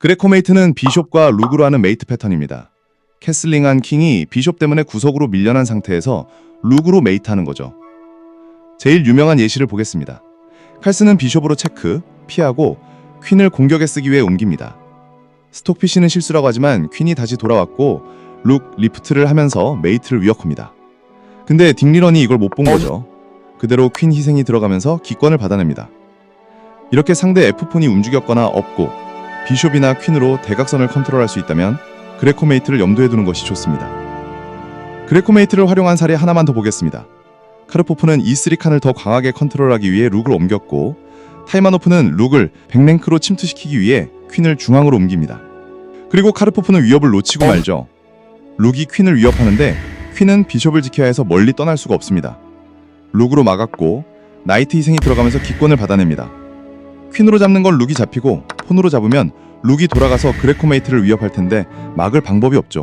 그레코 메이트는 비숍과 룩으로 하는 메이트 패턴입니다. 캐슬링한 킹이 비숍 때문에 구석으로 밀려난 상태에서 룩으로 메이트하는 거죠. 제일 유명한 예시를 보겠습니다. 칼스는 비숍으로 체크, 피하고 퀸을 공격에 쓰기 위해 옮깁니다. 스톡피쉬는 실수라고 하지만 퀸이 다시 돌아왔고 룩 리프트를 하면서 메이트를 위협합니다. 근데 딩리런이 이걸 못 본 거죠. 그대로 퀸 희생이 들어가면서 기권을 받아냅니다. 이렇게 상대 F폰이 움직였거나 없고 비숍이나 퀸으로 대각선을 컨트롤할 수 있다면 그레코메이트를 염두에 두는 것이 좋습니다. 그레코메이트를 활용한 사례 하나만 더 보겠습니다. 카르포프는 E3 칸을 더 강하게 컨트롤하기 위해 룩을 옮겼고 타이마노프는 룩을 백랭크로 침투시키기 위해 퀸을 중앙으로 옮깁니다. 그리고 카르포프는 위협을 놓치고 말죠. 룩이 퀸을 위협하는데 퀸은 비숍을 지켜야 해서 멀리 떠날 수가 없습니다. 룩으로 막았고 나이트 희생이 들어가면서 기권을 받아냅니다. 퀸으로 잡는 건 룩이 잡히고 폰으로 잡으면 룩이 돌아가서 그레코메이트를 위협할 텐데 막을 방법이 없죠.